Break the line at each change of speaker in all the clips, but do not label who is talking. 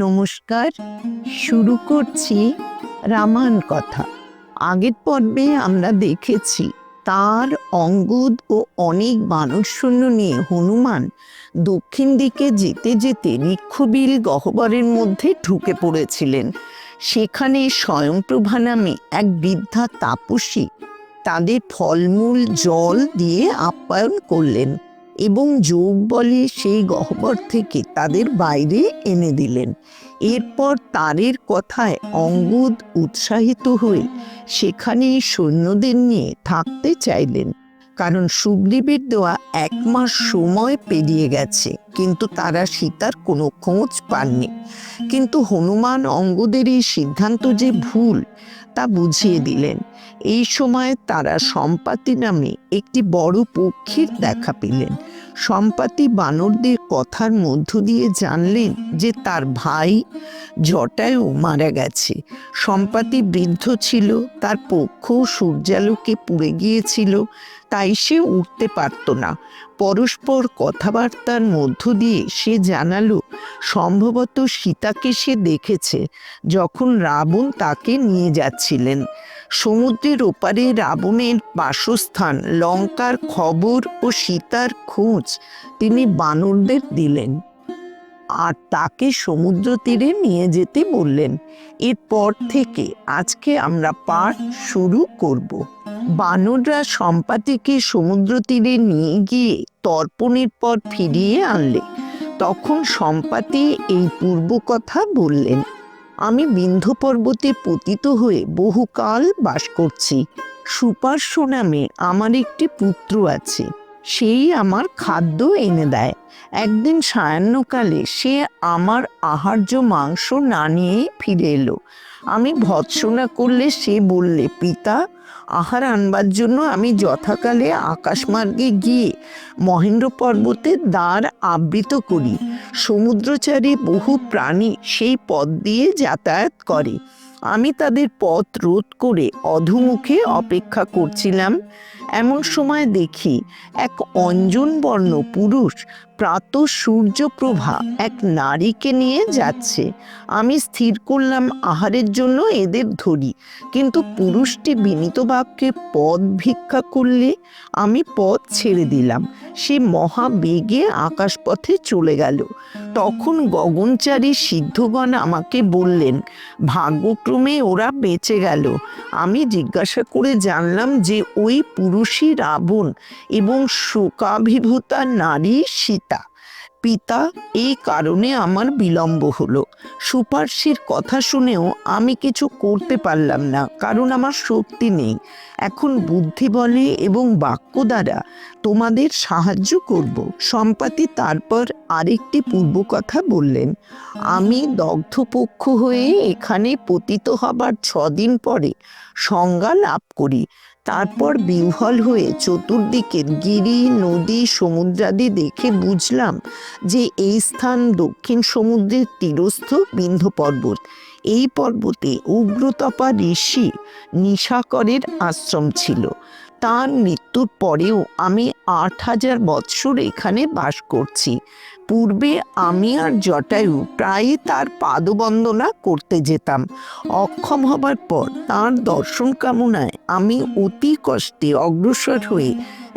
নমস্কার, শুরু করছি রামায়ণ কথা। আগের পর্বে আমরা দেখেছি, তার অঙ্গুদ ও অনেক বানর সৈন্য নিয়ে হনুমান দক্ষিণ দিকে যেতে যেতে ঋক্ষবিল গহ্বরের মধ্যে ঢুকে পড়েছিলেন। সেখানে স্বয়ংপ্রভা নামে এক বৃদ্ধা তাপসী তাদের ফলমূল জল দিয়ে আপ্যায়ন করলেন। এবং যোগ বলে সেই গহ্বর থেকে তাদের বাইরে এনে দিলেন। এরপর তারের কথায় অঙ্গুদ উৎসাহিত হয়ে সেখানে সৈন্যদের নিয়ে থাকতে চাইলেন। কারণ সুগ্রীবের দেওয়া এক মাস সময় পেরিয়ে গেছে, কিন্তু তারা সীতার কোনো খোঁজ পাননি। কিন্তু হনুমান অঙ্গদের এই সিদ্ধান্ত যে ভুল, তা বুঝিয়ে দিলেন। এই সময় তারা সম্পাতি নামে একটি বড় পক্ষীর দেখা পেলেন। সম্পাতি বানরদের কথার মধ্য দিয়ে জানলেন যে তার ভাই জটায়ু মারা গেছে। সম্পাতি বৃদ্ধ ছিল, তার পক্ষ সূর্যালোকে পুড়ে গিয়েছিল তাই সে উঠতে পারত না। পরস্পর কথাবার্তার মধ্য দিয়ে সে জানালো, সম্ভবত সীতাকে সে দেখেছে যখন রাবণ তাকে নিয়ে যাচ্ছিলেন। সমুদ্রের ওপারে রাবণের বাসস্থান, লঙ্কার খবর ও সীতার খোঁজ তিনি বানরদের দিলেন। আর তাকে সমুদ্র তীরে নিয়ে যেতে বললেন। এরপর থেকে আজকে আমরা পাঠ শুরু করব। বানররা সম্পাতিকে সমুদ্র তীরে নিয়ে গিয়ে তর্পণের পর ফিরিয়ে আনলে। তখন সম্পাতি এই পূর্ব কথা বললেন, আমি বিন্ধ্য পর্বতে পতিত হয়ে বহুকাল বাস করছি। সুপার্শ্ব নামে আমার একটি পুত্র আছে। সেই আমার খাদ্য এনে দেয়। একদিন সায়াহ্নকালে সে আমার আহার্য মাংস না নিয়ে ফিরে এলো। আমি ভৎসনা করলে সে বললে, পিতা, আহার আনবার জন্য আমি যথাকালে আকাশমার্গে গিয়ে মহেন্দ্র পর্বতের দ্বার আবৃত করি। সমুদ্রচারী বহু প্রাণী সেই পথ দিয়ে যাতায়াত করে। আমি তাদের পথ রোধ করে অধুমুখে অপেক্ষা করছিলাম। এমন সময় দেখি এক অঞ্জন বর্ণ পুরুষ প্রাত সূর্যপ্রভা এক নারীকে নিয়ে যাচ্ছে। আমি স্থির করলাম, আহারের জন্য এদের ধরি। কিন্তু পুরুষটি বিনীত বাক্যে পদ ভিক্ষা করলে আমি পথ ছেড়ে দিলাম। সে মহাবেগে আকাশপথে চলে গেল। তখন গগনচারী সিদ্ধগণ আমাকে বললেন ভাগ্যক্রমে ওরা বেঁচে গেল। আমি জিজ্ঞাসা করে জানলাম যে ওই পুরুষই রাবণ এবং শোকাভিভূতা নারী সীতা। পিতা এই কারণে আমার বিলম্ব হলো। সুপার্শির কথা শুনেও আমি কিছু করতে পারলাম না, কারণ আমার শক্তি নেই। এখন বুদ্ধি বলে এবং বাক্য দ্বারা তোমাদের সাহায্য করব। সম্পাতি তারপর আরেকটি পূর্ব কথা বললেন, আমি দগ্ধপক্ষ হয়ে এখানে পতিত হবার ছদিন পরে সংজ্ঞা লাভ করি। তারপর বিহ্বল হয়ে চতুর্দিকে গিরি, নদী, সমুদ্রাদি দেখে বুঝলাম যে এই স্থান দক্ষিণ সমুদ্রের তীরস্থ বিন্ধ পর্বত। এই পর্বতে উগ্রতপা ঋষি নিশাকরের আশ্রম ছিল। তার মৃত্যুর পরেও আমি আট হাজার বৎসর এখানে বাস করছি। পূর্বে আমি আর জটায়ু প্রায়ই তার পাদবন্দনা করতে যেতাম। অক্ষম হবার পর তার দর্শন কামনায় আমি অতি কষ্টে অগ্রসর হয়ে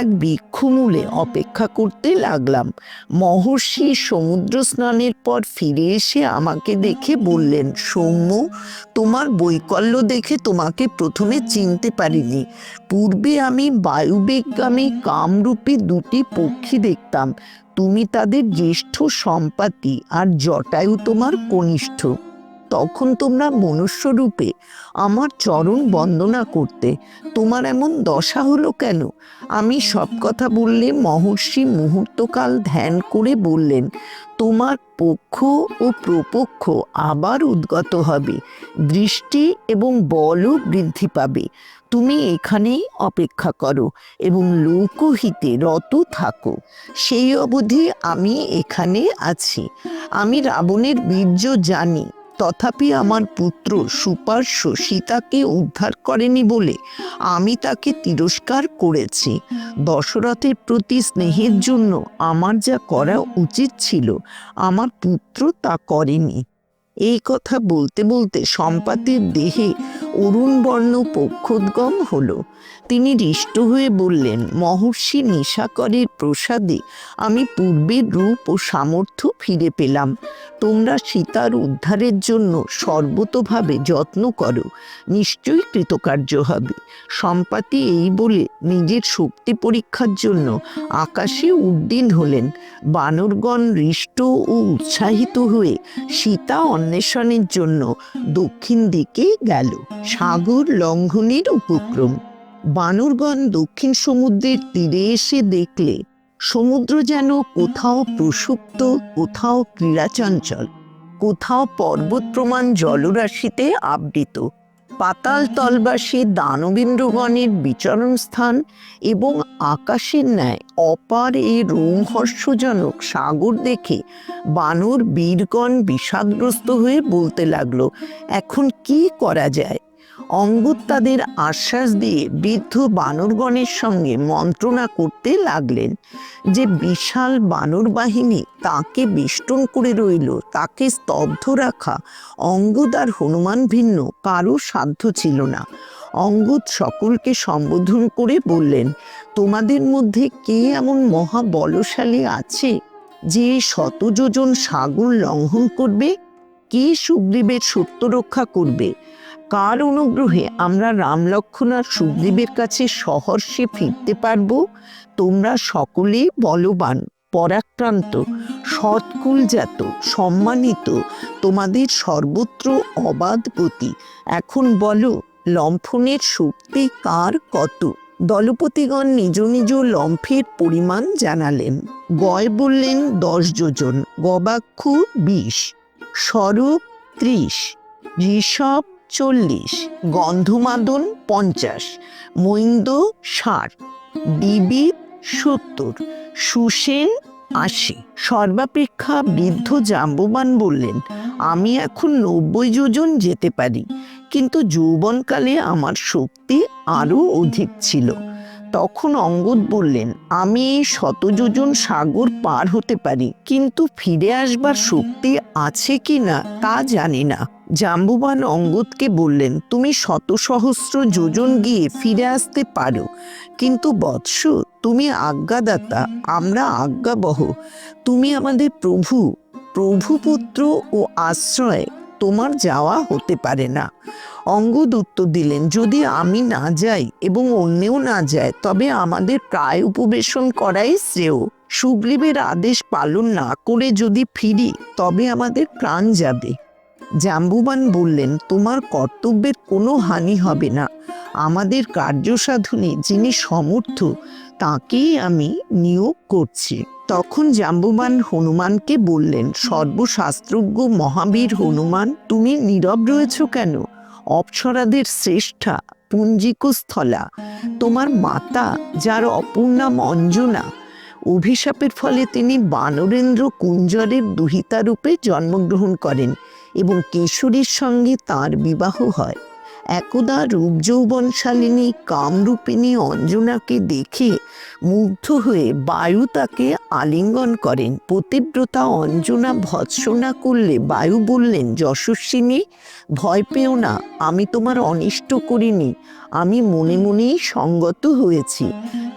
এক বৃক্ষমূলে অপেক্ষা করতে লাগলাম। মহর্ষি সমুদ্র স্নানের পর ফিরে এসে আমাকে দেখে বললেন, সৌম্য, তোমার বৈকল্য দেখে তোমাকে প্রথমে চিনতে পারিনি। পূর্বে আমি বায়ুবেগগামী কামরূপী দুটি পক্ষী দেখতাম। তুমি তাদের জ্যেষ্ঠ সম্পাতি আর জটায়ু তোমার কনিষ্ঠ। তখন তোমরা মনুষ্যরূপে আমার চরণ বন্দনা করতে। তোমার এমন দশা হলো কেন? আমি সব কথা বললে মহর্ষি মুহূর্তকাল ধ্যান করে বললেন, তোমার পক্ষ ও প্রপক্ষ আবার উদ্গত হবে। দৃষ্টি এবং বলও বৃদ্ধি পাবে। তুমি এখানেই অপেক্ষা করো এবং লোকহিতে রত থাকো। সেই অবধি আমি এখানে আছি। আমি রাবণের বীর্য জানি। তথাপি আমার পুত্র সুপার্শ্ব সীতাকে উদ্ধার করেনি বলে আমি তাকে তিরস্কার করেছি। দশরথের প্রতি স্নেহের জন্য আমার যা করা উচিত ছিল, আমার পুত্র তা করেনি। এই কথা বলতে বলতে সম্পাতির দেহে অরুণ বর্ণ পক্ষোদ্গম হল। তিনি হৃষ্ট হয়ে বললেন, মহর্ষি নিশাকরের প্রসাদে আমি পূর্বের রূপ ও সামর্থ্য ফিরে পেলাম। তোমরা সীতার উদ্ধারের জন্য সর্বতোভাবে যত্ন করো, নিশ্চয়ই কৃতকার্য হবে। সম্পাতি এই বলে নিজের শক্তি পরীক্ষার জন্য আকাশে উড্ডীন হলেন। বানরগণ হৃষ্ট ও উৎসাহিত হয়ে সীতা অন্বেষণের জন্য দক্ষিণ দিকে গেল। সাগর লঙ্ঘনের উপক্রম। বানরগণ দক্ষিণ সমুদ্রের তীরে এসে দেখলে, সমুদ্র যেন কোথাও প্রসুপ্ত, কোথাও ক্রীড়াচঞ্চল, কোথাও পর্বত প্রমাণ জলরাশিতে আবৃত। পাতাল তলবাসী দানবেন্দ্রগণের বিচরণ স্থান এবং আকাশের ন্যায় অপার এই রোমহর্ষজনক সাগর দেখে বানর বীরগণ বিষাদগ্রস্ত হয়ে বলতে লাগল, এখন কি করা যায়? অঙ্গদ তাদের আশ্বাস দিয়ে বৃদ্ধ বানরগণের সঙ্গে মন্ত্রণা করতে লাগলেন যে বিশাল বানর বাহিনী তাকে বেষ্টন করে রইল, তাকে স্তব্ধ রাখা অঙ্গদ আর হনুমান ভিন্ন কারও সাধ্য ছিল না। অঙ্গদ সকলকে সম্বোধন করে বললেন, তোমাদের মধ্যে কে এমন মহা বলশালী আছে যে শত যোজন সাগর লঙ্ঘন করবে? কে সুগ্রীবের সত্য রক্ষা করবে? কার অনুগ্রহে আমরা রাম লক্ষ্মণ আর সুগ্রীবের কাছে সহর্ষে ফিরতে পারব? তোমরা সকলেই বলবান, পরাক্রান্ত, সৎকুলজাত, সম্মানিত, তোমাদের সর্বত্র অবাধ গতি এখন বলো, লম্ফনের শক্তি কার কত? দলপতিগণ নিজ নিজ লম্ফের পরিমাণ জানালেন। গয় বললেন, দশ যোজন, গবাক্ষু বিশ, স্বরূপ ত্রিশ, ঋষভ চল্লিশ, গন্ধমাদন পঞ্চাশ, মৈন্দ ষাট বিবিধ সত্তর, সুসেন আশি। সর্বাপেক্ষা বৃদ্ধ জাম্ববান বললেন, আমি এখন নব্বই যোজন যেতে পারি, কিন্তু যৌবনকালে আমার শক্তি আরও অধিক ছিল। তখন অঙ্গদ বললেন, আমি এই শত যোজন সাগর পার হতে পারি, কিন্তু ফিরে আসবার শক্তি আছে কি না তা জানি না। জাম্বুবান অঙ্গদকে বললেন, তুমি শত সহস্র যোজন গিয়ে ফিরে আসতে পারো। কিন্তু বৎস, তুমি আজ্ঞাদাতা, আমরা আজ্ঞাবহ। তুমি আমাদের প্রভু, প্রভুপুত্র ও আশ্রয়, তোমার যাওয়া হতে পারে না। অঙ্গদ উত্তর দিলেন, যদি আমি না যাই এবং অন্যেও না যায়, তবে আমাদের প্রায় উপবেশন করাই শ্রেয়। সুগ্রীবের আদেশ পালন না করে যদি ফিরি, তবে আমাদের প্রাণ যাবে। জাম্বুবান বললেন, তোমার কর্তব্যের কোনো হানি হবে না। আমাদের কার্যসাধনে যিনি সমর্থ, তাকেই আমি নিয়োগ করছি। তখন জাম্বুবান হনুমানকে বললেন, সর্বশাস্ত্রজ্ঞ মহাবীর হনুমান, তুমি নীরব রয়েছ কেন? অপ্সরাদের শ্রেষ্ঠা, পুঞ্জিকস্থলা, তোমার মাতা, যার অপর নাম অঞ্জনা। অভিশাপের ফলে তিনি বানরেন্দ্র কুঞ্জরের দুহিতা রূপে জন্মগ্রহণ করেন। এবং কেশরীর সঙ্গে তার বিবাহ হয়। একদা রূপ যৌবনশালিনী কামরূপিণী অঞ্জনাকে দেখে মুগ্ধ হয়ে বায়ু তাকে আলিঙ্গন করেন। পতিব্রতা অঞ্জনা ভৎসনা করলে বায়ু বললেন, যশস্বিনী, ভয় পেও না, আমি তোমার অনিষ্ট করিনি। আমি মনে মনেই সঙ্গত হয়েছি।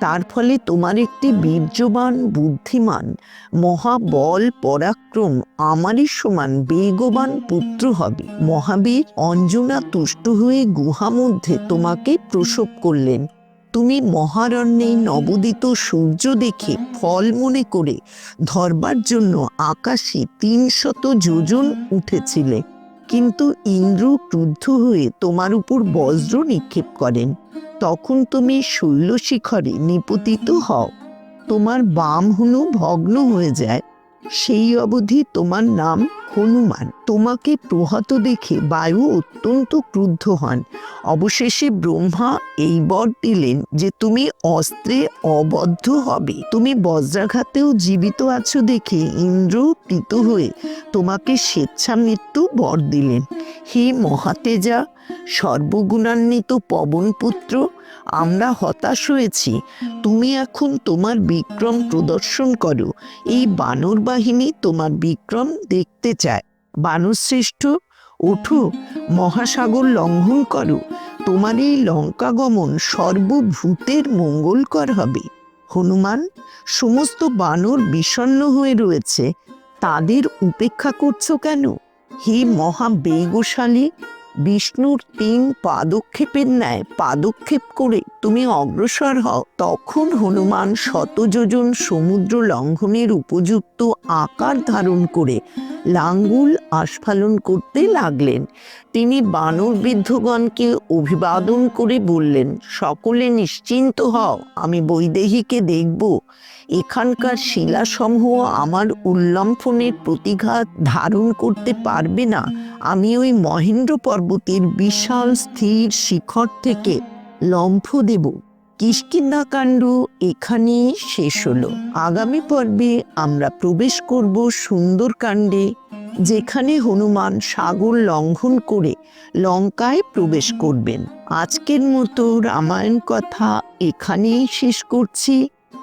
তার ফলে তোমার একটি বীর্যবান, বুদ্ধিমান, মহাবল পরাক্রম আমারই সমান বেগবান পুত্র হবে। মহাবীর অঞ্জনা তুষ্ট হয়ে গুহা মধ্যে তোমাকে প্রসব করলেন। তুমি মহারণ্যে নবদিত সূর্য দেখে ফল মনে করে ধরবার জন্য আকাশে তিনশত যোজন উঠেছিলে। কিন্তু ইন্দ্র ক্রুদ্ধ হয়ে তোমার উপর বজ্র নিক্ষেপ করেন। তখন তুমি শৈলশিখরে নিপতিত হও। তোমার বাম হুনু ভগ্ন হয়ে যায়। সেই অবধি তোমার নাম হনুমান তোমাকে প্রহত দেখে বায়ু অত্যন্ত ক্রুদ্ধ হন। অবশেষে ব্রহ্মা এই বর দিলেন যে তুমি অস্ত্রে অবদ্ধ হবে। তুমি বজ্রাঘাতেও জীবিত আছো দেখে ইন্দ্র প্রীত হয়ে তোমাকে স্বেচ্ছা মৃত্যু বর দিলেন। হে মহাতেজা, সর্বগুণান্বিত পবনপুত্র আমরা হতাশ হয়েছি। তুমি এখন তোমার বিক্রম প্রদর্শন করো। এই বানর বাহিনী তোমার বিক্রম দেখতে চায়। বানশ্রেষ্ঠ ওঠো, মহাসাগর লঙ্ঘন করো। তোমার এই লঙ্কা গমন সর্বভূতের মঙ্গলকর হবে। হনুমান, সমস্ত বানর বিষণ্ণ হয়ে রয়েছে। তাদের উপেক্ষা করছ কেন? হে মহা বেগশালী বিষ্ণুর তিন পাদক্ষেপের ন্যায় পাদক্ষেপ করে তুমি অগ্রসর হও, তখন হনুমান শতযোজন সমুদ্র লঙ্ঘনের উপযুক্ত আকার ধারণ করে লাঙ্গুল আস্ফালন করতে লাগলেন। তিনি বানর বৃদ্ধগণকে অভিবাদন করে বললেন, সকলে নিশ্চিন্ত হও, আমি বৈদেহীকে দেখব। এখানকার শিলাসমূহ আমার উল্লম্ফনের প্রতিঘাত ধারণ করতে পারবে না। আমি ওই মহেন্দ্র পর্বতের বিশাল স্থির শিখর থেকে লম্ফ দেব। কিষ্কিন্দাকাণ্ড এখানেই শেষ হলো। আগামী পর্বে আমরা প্রবেশ করব সুন্দরকাণ্ডে, যেখানে হনুমান সাগর লঙ্ঘন করে লঙ্কায় প্রবেশ করবেন। আজকের মতো রামায়ণ কথা এখানেই শেষ করছি।